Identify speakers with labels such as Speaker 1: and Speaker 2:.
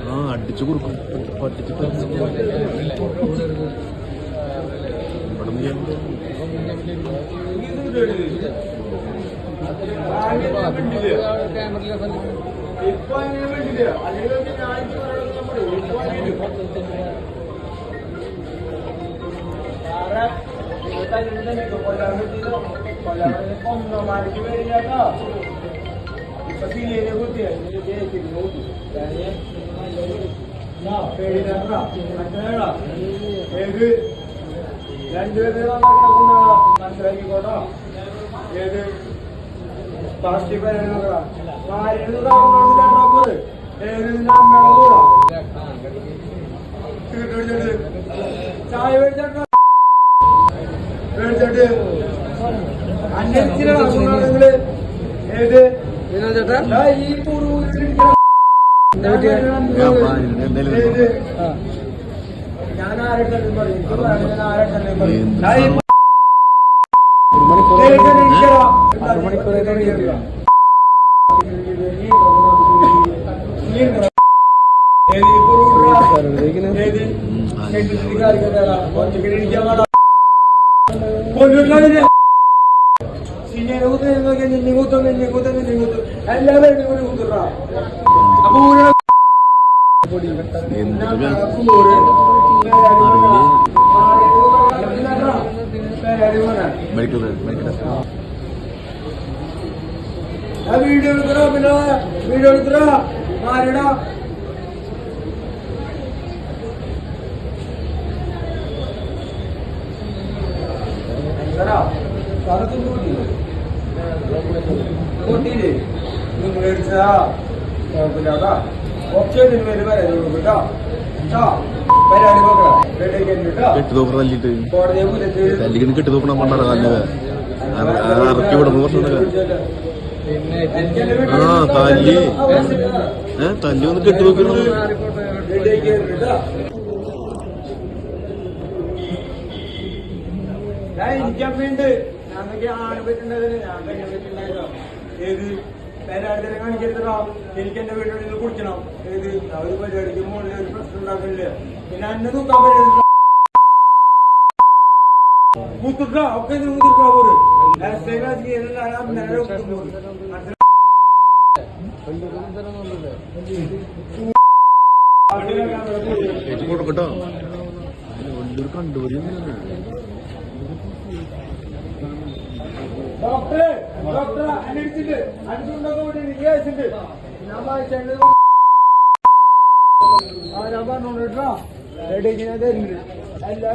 Speaker 1: ഇപ്പൊ അടിച്ചു കൊടുക്കും.
Speaker 2: വേണ്ടിയാട്ടോ ഇപ്പൊ സീനിയറിനെ കുത്തിയ ഏത് രണ്ടുപേരെ മനസ്സിലാക്കിക്കോട്ടോ ഏത്? പ്ലാസ്റ്റിക് പരിഗണന ഏത്? ഞാൻ കൂടാ അന്വേഷിച്ചില്ലേ ഏത് ദാ ഈ പൂർവ
Speaker 1: ഞാൻ പറഞ്ഞു, എന്തായാലും
Speaker 2: ഏത്? ഞാൻ ആരുടെ പറയും ഞാൻ ആരുടെ പറയും ദാ ഈ
Speaker 1: മെഡിക്കൽ മെഡിക്കൽ
Speaker 2: വീഡിയോ എടുക്കണോ പിന്നെ വീഡിയോ എടുക്കണോ ആരുടെ? കൂട്ടിയില്ലേ നിങ്ങൾ മേടിച്ചതാ ഓപ്ഷൻ വരാനുള്ളൂ കേട്ടോ. കേട്ടോ. വരാനും നോക്കണം കേട്ടോ.
Speaker 1: കെട്ടി തോപ്പറ തല്ലിട്ട്
Speaker 2: കോടതിയെ
Speaker 1: ആ തല്ലി. ഏ തല്ലി ഒന്ന് കെട്ടി നോക്കിയിരുന്നു
Speaker 2: എനിക്കമ്മയുണ്ട്. ഞങ്ങൾക്ക് ആണ് പറ്റുന്നതിന് ഞാൻ ഏത്? പേരാടുതല കാണിക്കരുതോ എനിക്ക് എന്റെ വീട്ടിൽ നിന്ന് കുടിക്കണം ഏത്? അവർ പരിപാടിക്ക് മുകളിൽ ഒരു പ്രശ്നം ഉണ്ടാക്കണില്ല. പിന്നെ അന്നെ തൂക്കാൻ പറ്റില്ല. കൂത്തിട്ടാ ഒക്കെ കൂത്തിട്ടാ പോര്?
Speaker 1: കൊടുക്കട്ടോ. വലിയൊരു കണ്ടുപരി
Speaker 2: ഡോക്ടറെ ഡോക്ടറെ അന്വേഷിച്ചിട്ട് അഞ്ചുണ്ടൊക്കെ കൂടി വിചാരിച്ചിട്ട് നമ്മൾ വായിച്ചത് ആ ഞാൻ ഞാൻ തരുന്നുണ്ട്. എല്ലാ